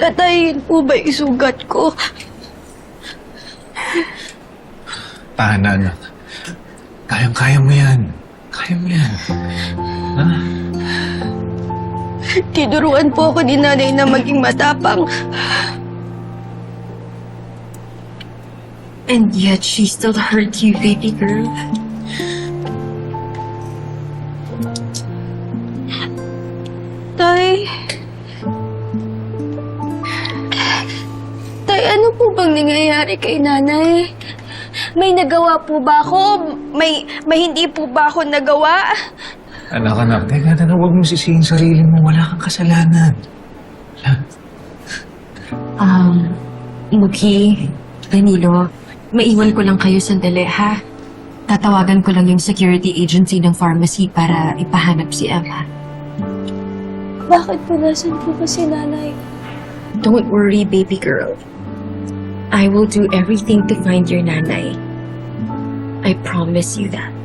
Tatayin po ba yung sugat ko? Tahan na, anak. Kayang-kaya mo yan. Kaya mo yan. Ha? Tinuruan po ako ni nanay na maging matapang. And yet, she still hurt you, baby girl. Tay, ano po bang nangyayari kay nanay? May nagawa po ba ako? May, may hindi po ba ako nagawa? Anak, anak. Teka, teka. Huwag mo sisihin sarili mo. Wala kang kasalanan. Wala. Um, Muki, Danilo, maiwan ko lang kayo sandali, ha? Tatawagan ko lang yung security agency ng pharmacy para ipahanap si Emma. Bakit po nasan po ba si nanay? Don't worry, baby girl. I will do everything to find your nanay. I promise you that.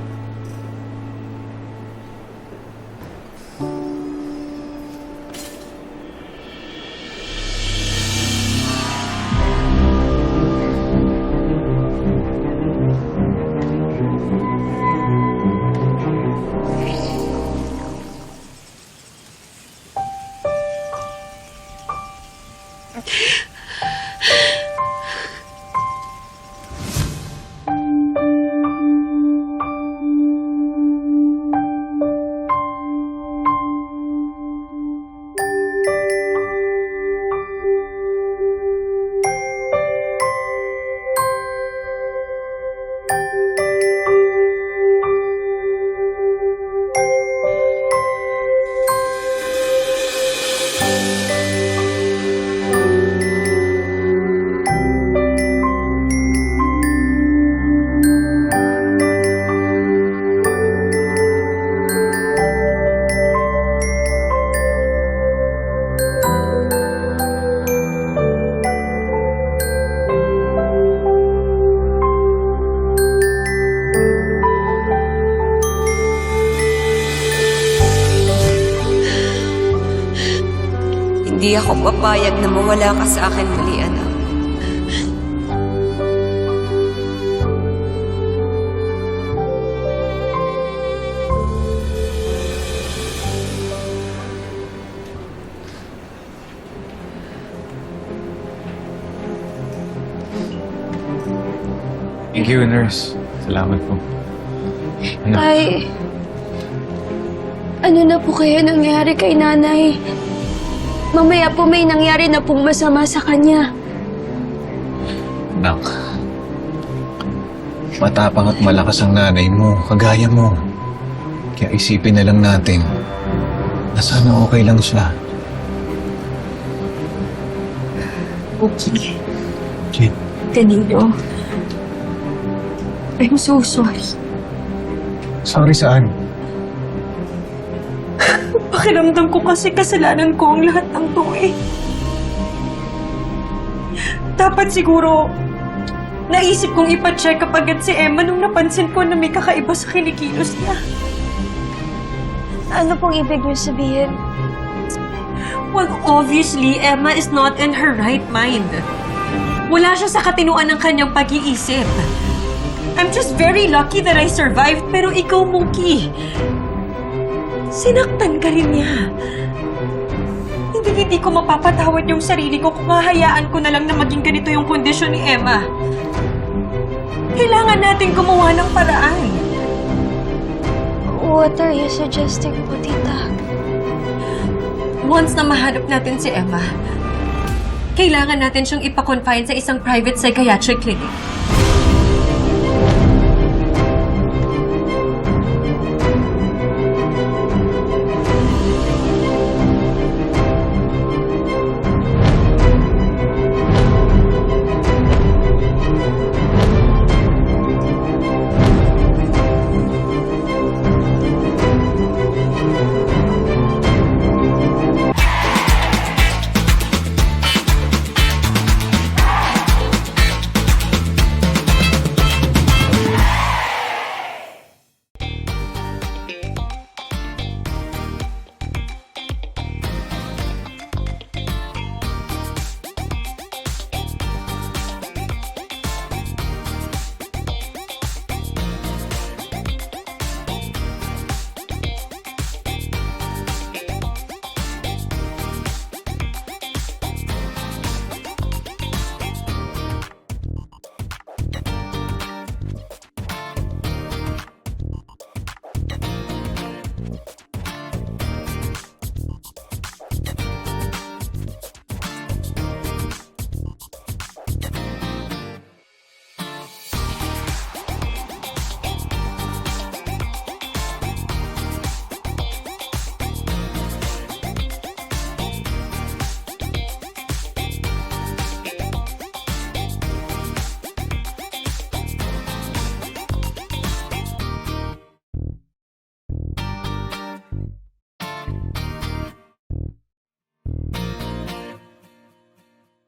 Hindi ako papayag na mawala ka sa akin muli, anak. Thank you, nurse. Salamat po. Anak, Tay, ano na po kaya nangyari kay nanay? Mamaya po may nangyari na pong masama sa kanya. anak. Matapang at malakas ang nanay mo. Kagaya mo. Kaya isipin na lang natin na sana okay lang siya. Okay, Jade, Danilo. I'm so sorry. sorry saan? Pakiramdam ko kasi kasalanan ko ang lahat ng to eh. Dapat siguro, naisip kong ipacheck up agad si Emma nung napansin ko na may kakaiba sa kinikilos niya. Ano pong ibig niyo sabihin? Well, obviously, Emma is not in her right mind. Wala siya sa katinuan ng kanyang pag-iisip. I'm just very lucky that I survived, pero ikaw, Mookie, sinaktan ka rin niya. Hindi, hindi ko mapapatawad yung sarili ko kung hahayaan ko na lang na maging ganito yung kondisyon ni Emma. Kailangan natin gumawa ng paraan. What are you suggesting po, tita? Once na mahanap natin si Emma, kailangan natin siyang ipakonfine sa isang private psychiatric clinic.